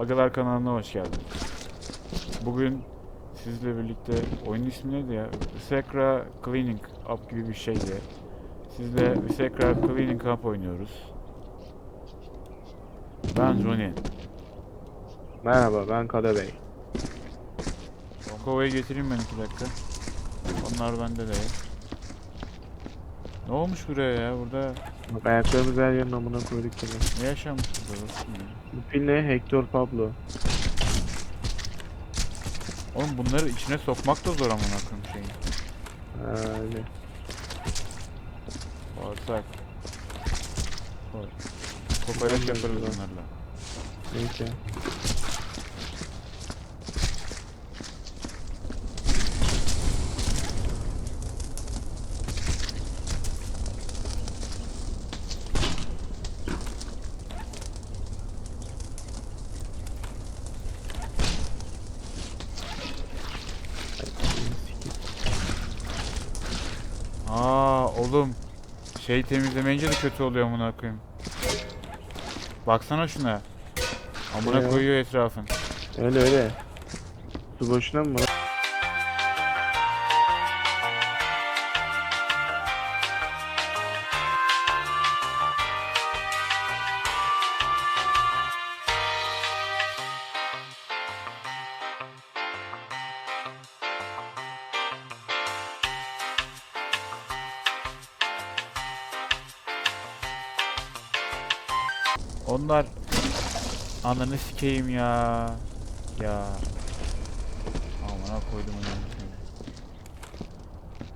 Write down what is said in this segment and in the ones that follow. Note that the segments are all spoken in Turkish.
Agalar kanalına hoş geldin. Bugün sizle birlikte oyun ismi neydi ya? Sekra Cleaning Up gibi bir şeydi. Sizle Sekra Cleaning Up oynuyoruz. Ben Ronin. Merhaba ben Kada Bey. Kovayı getireyim ben iki dakika. Onlar bende de. Ne olmuş buraya ya? Burada Bak ayaklarımız her yerin amına koyduk yine. ne yaşanmış burada? Bakayım ya. Bu pil ne? Hector Pablo. Oğlum bunları içine sokmak da zor amına koyayım şeyin. Ha, öyle. Bağırsak. Koy. Kokoreç yaparız bunlarla. Neyse. Aa oğlum. Şey temizlemeyince de kötü oluyor amına koyayım. Baksana şuna. Amına Ee? koyuyor etrafın. Öyle öyle. Su boşuna mı? Onlar ananı sikeyim ya. Ya. Amına koydum onu.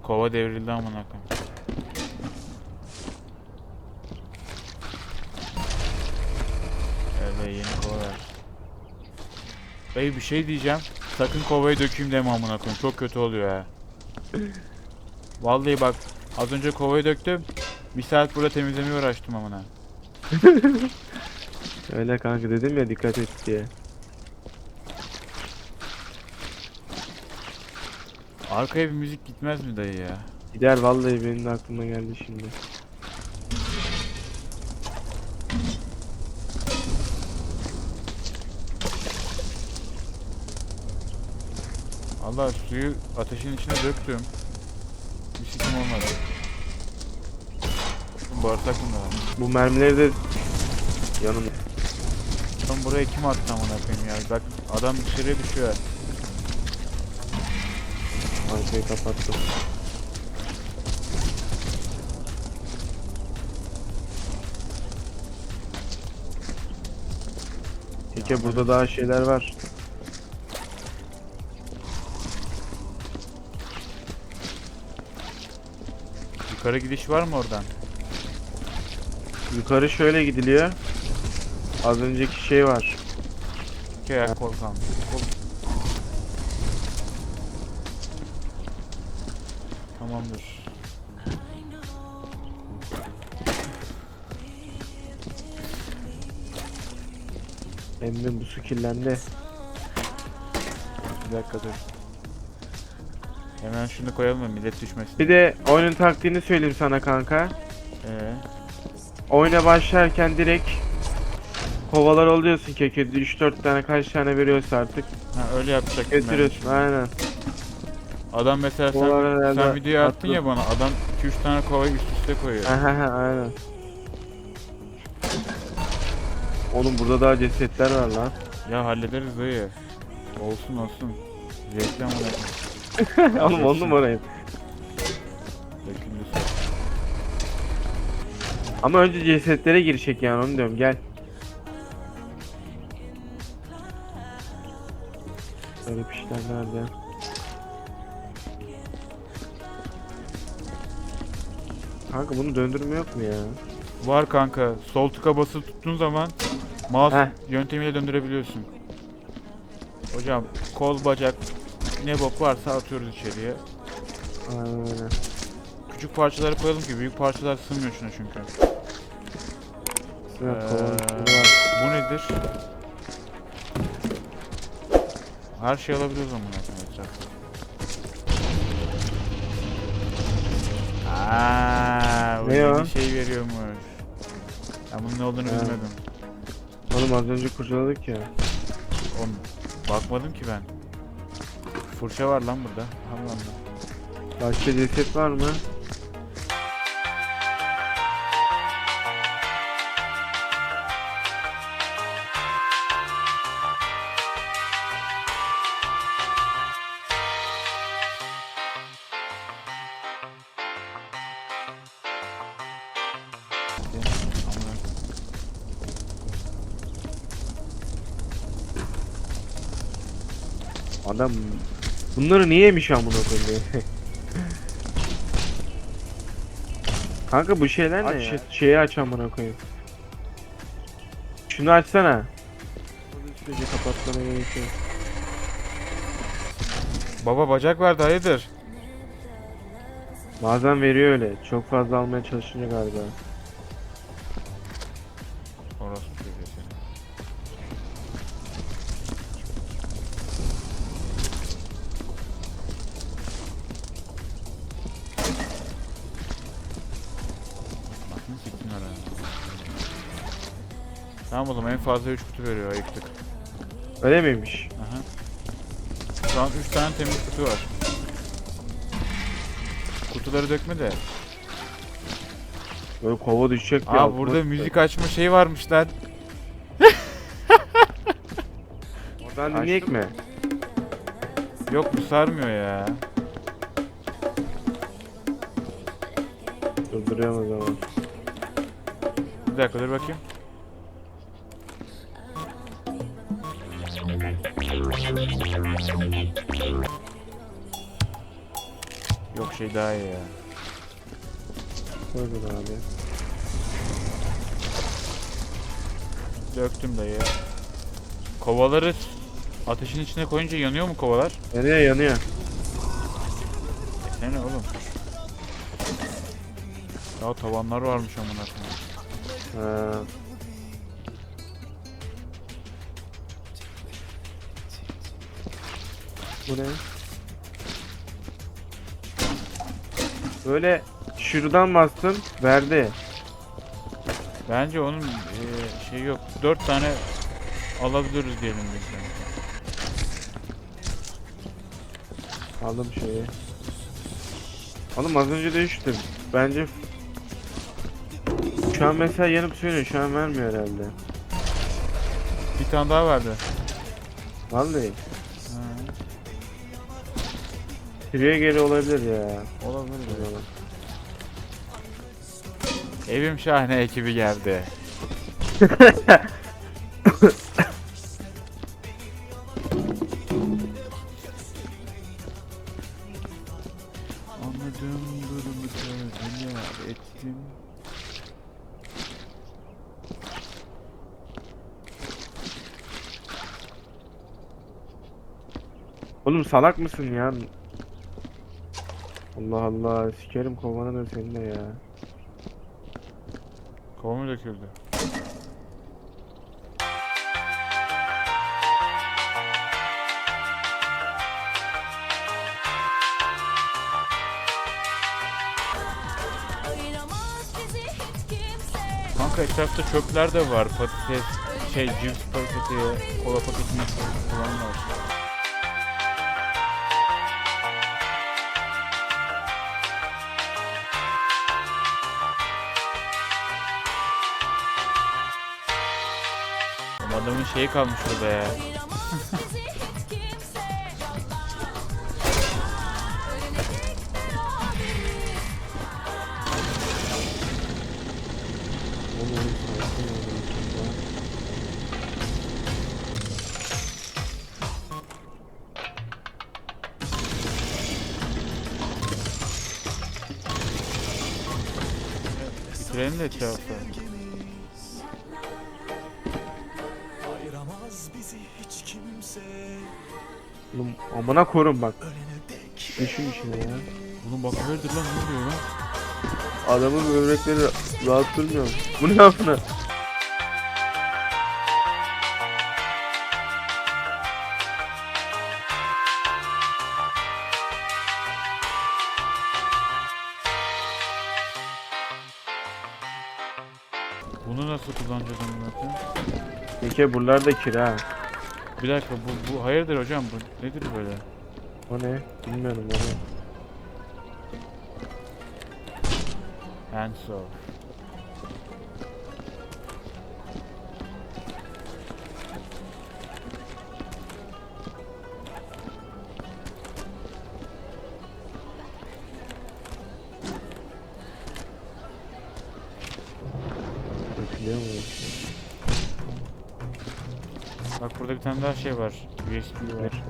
Kova devrildi amına koyayım. Evet yeni kova ver. Bey bir şey diyeceğim. Sakın kovayı dökeyim deme amına koyayım. Çok kötü oluyor ha. Vallahi bak az önce kovayı döktüm. Bir saat burada temizlemeye uğraştım amına. Öyle kanka dedim ya dikkat et diye. Arkaya bir müzik gitmez mi dayı ya? Gider vallahi benim de aklıma geldi şimdi. Allah suyu ateşin içine döktüm. Bir sikim olmadı. Bağırsak mı? Bu mermileri de yanım. Lan buraya kim attı amına koyayım ya? Bak adam dışarıya düşüyor. Arkayı kapattım. Peki burada daha şeyler var. Yukarı gidiş var mı oradan? Yukarı şöyle gidiliyor. Az önceki şey var. İki ayak. Kol. Tamamdır. Emmi bu su kirlendi. Bir dakika dur. Hemen şunu koyalım da millet düşmesin. Bir de oyunun taktiğini söyleyeyim sana kanka. Ee, Oyuna başlarken direkt kovalar oluyorsun keke 3-4 tane kaç tane veriyorsa artık ha, öyle yapacaktım ben. getiriyorsun aynen. Adam mesela sen, Kovalar sen herhalde videoyu attın attım. ya bana. Adam 2-3 tane kovayı üst üste koyuyor. Ahaha, aynen. Oğlum burada daha cesetler var lan. Ya hallederiz dayı. Olsun olsun. Ama ne? Oğlum on numarayım. Döküldü. Ama önce cesetlere girişek yani onu diyorum gel. İşler nerede? Kanka bunu döndürme yok mu ya? Var kanka. Sol tıka basılı tuttuğun zaman mouse Heh. yöntemiyle döndürebiliyorsun. Hocam kol bacak ne bok varsa atıyoruz içeriye. Aynen öyle. Küçük parçaları koyalım ki büyük parçalar sığmıyor şuna çünkü. Sıra Ee, bu nedir? Her şey alabiliyoruz ama etrafta. Aaa, Ne o? şey veriyormuş. Ben bunun ne olduğunu Ha. bilmiyordum. Oğlum az önce kurcaladık ya. Oğlum bakmadım ki ben. Fırça var lan burada. Allah Allah. Başka ceset var mı? Adam bunları niye yemiş amına koyayım? Kanka bu şeyler ne Aç ya? Şeyi aç amına koyayım. Şunu açsana. Bunu sürece kapatmana gerek yok. Baba bacak verdi hayırdır? Bazen veriyor öyle. Çok fazla almaya çalışınca galiba. Orası çocuğu seni. Tamam o zaman en fazla 3 kutu veriyor ayıktık. Öyle miymiş? Aha. Şu an 3 tane temiz kutu var. Kutuları dökme de. Böyle kova düşecek. Aa altıma burada müzik açma şeyi varmış lan. Oradan dinleyek mi? Yok bu sarmıyor ya. Durduruyorum o zaman. Bir dakika dur bakayım. Yok şey daha iyi ya. Koydun abi. Döktüm dayı. Kovaları ateşin içine koyunca yanıyor mu kovalar? Yanıyor yanıyor. Ne ne oğlum? Ya tavanlar varmış amına koyayım. Ha. Bu ne? Böyle şuradan bastım verdi. Bence onun eee, şey yok. Dört tane alabiliriz diyelim biz. yani. Aldım şeyi. Oğlum az önce düştüm. Bence şu an mesela yanıp sönüyor. Şu an vermiyor herhalde. Bir tane daha verdi. Vallahi. Şuraya geri olabilir ya. olabilir. ya. Evim şahane ekibi geldi. Anladım durumu tercih ettim. Oğlum salak mısın ya? Allah Allah sikerim kovanı da seninle ya. Kova döküldü? Hiç kimse. Kanka etrafta çöpler de var. Patates, şey cips paketi, kola paketini falan var. Adamın şeyi kalmış orada ya. Ayıramaz bizi hiç amına korum bak. Düşün işine ya. Oğlum bak hayırdır lan ne oluyor lan? Adamın böbrekleri rahat durmuyor. Bu ne yapına? Bunu nasıl kullanacağız koyayım? Peki buralar da kira. Bir dakika bu, bu hayırdır hocam bu nedir böyle? O ne? Bilmiyorum o ne. Hands off. Tane daha şey var. USB var.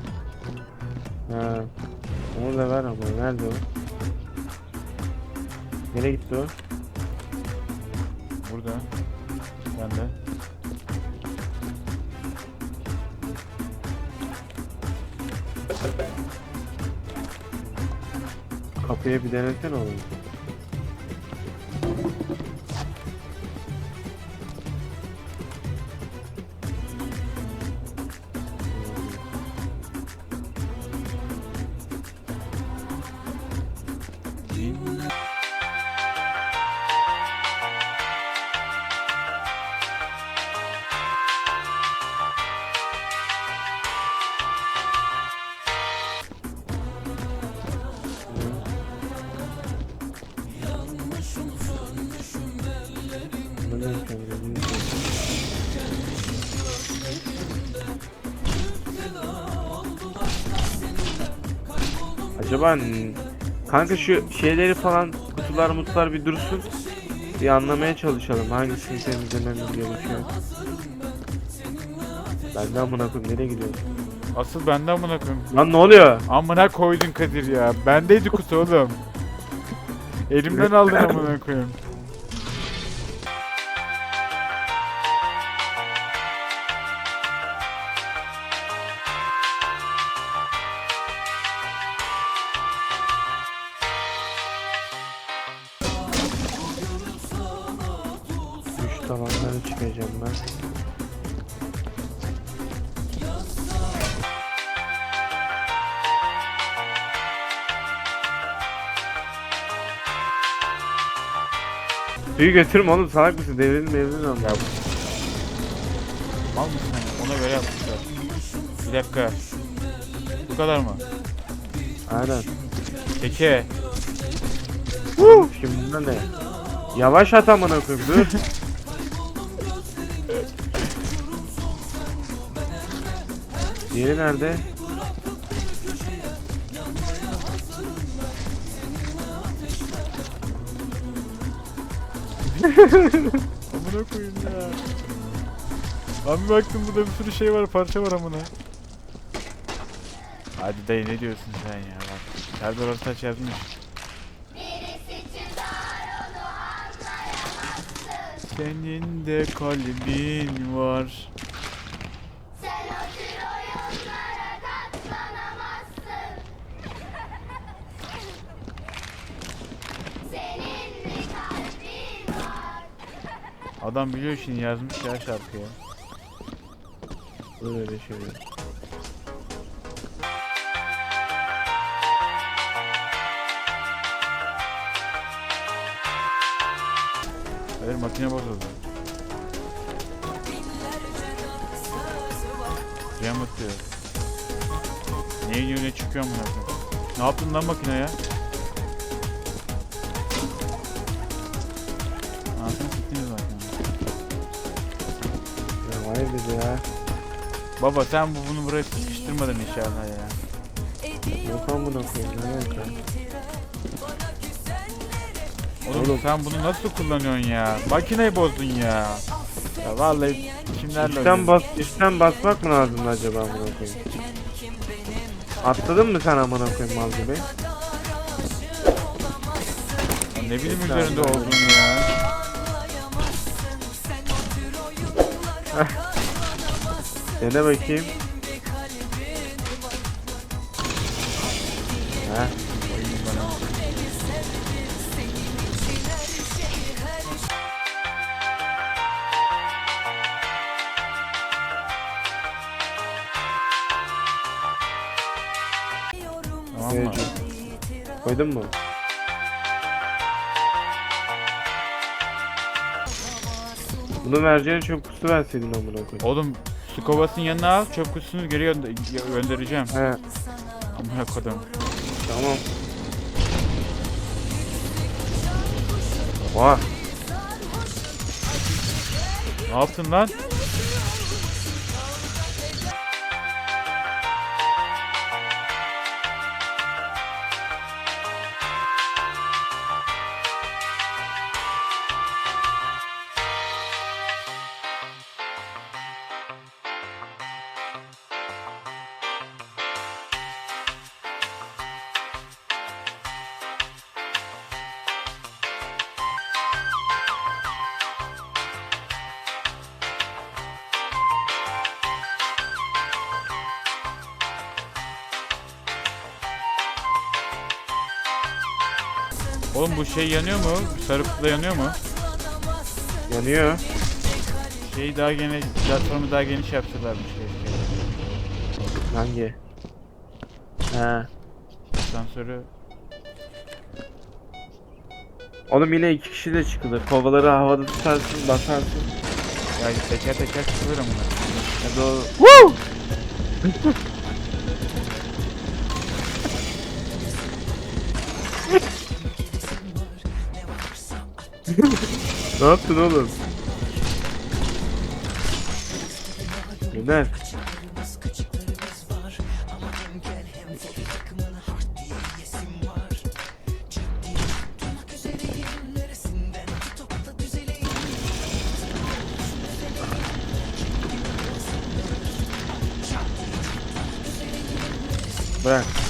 Ha. Onu da ver ama nerede o? Nereye gitti o? Burada. Ben de. Kapıya bir denesene oğlum. Acaba kanka şu şeyleri falan kutular mutlar bir dursun. Bir anlamaya çalışalım hangisini temizlememiz gerekiyor. Ben de amına koyayım nereye gidiyorsun? Asıl benden amına koyayım. Lan ne oluyor? Amına koydun Kadir ya. Bendeydi kutu oğlum. Elimden aldın amına koyayım. Çıkacağım ben. Suyu götürme oğlum salak mısın? Devredin devredin ama. Ya Mal mısın? sen? Ona göre yapmışlar. Bir dakika. Bu kadar mı? Aynen. Keke. Şimdi ne? Yavaş at amına koyayım dur. Diğeri nerede? Amına koyayım ya. Abi baktım burada bir sürü şey var, parça var amına. Hadi dayı ne diyorsun sen ya bak. Serdar Ortaç yazmış. Senin de kalbin var. Adam biliyor şimdi yazmış ya şarkıya. Böyle şeyler. Hayır makine bozuldu. Cem diyor. Ne iniyor ne çıkıyor koyayım. Ne yaptın lan makine ya? Hayırdır ya? Baba sen bu bunu buraya sıkıştırmadın inşallah ya. Yok amına koyayım ne alaka? Oğlum, Oğlum. sen bunu nasıl kullanıyorsun ya? Makineyi bozdun ya. Ya vallahi kimlerle Üstten oynuyorsun? bas, üstten basmak mı lazım acaba amına koyayım? Atladın mı sen amına koyayım mal gibi? Ya Ne bileyim üzerinde olduğunu ya. Dene bakayım. Heh. Tamam mı? Koydun mu? Bunu vereceğine çok kutu verseydin amına koyayım. Oğlum Su kovasının yanına al. Çöp kutusunu geri gönder göndereceğim. He Amına kodum. tamam. Oha. Ne yaptın lan? Oğlum bu şey yanıyor mu? Sarı kutuda yanıyor mu? Yanıyor. Şeyi daha geniş, platformu daha geniş yapsalarmış keşke. Hangi? He. Asansörü Oğlum yine iki kişi de çıkılır. Kovaları havada tutarsın, basarsın. ya teker teker çıkılır ama. Ya da o... ne yaptın oğlum? Gönder. Bırak.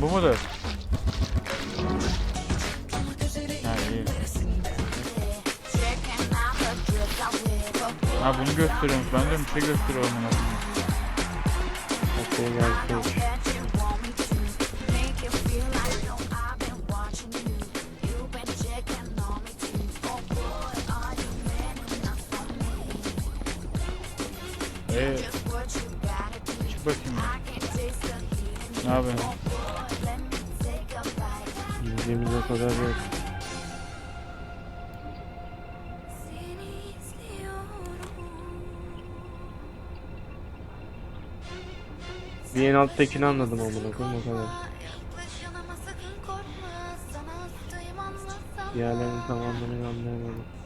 Bu mudur? Ha iyi. Ha bunu gösteriyormuş. Ben diyorum bir şey gösteriyor onu. Okey gel Ee, çık bakayım. Ne yapıyorsun? Kadar yok. Bir en alttakini anladım amına koyayım o kadar. Diğerlerinin tam anlamını anlayamadım.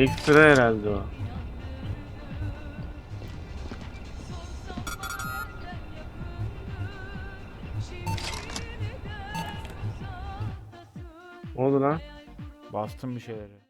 Ekstra herhalde o. Ne oldu lan? Bastım bir şeyleri.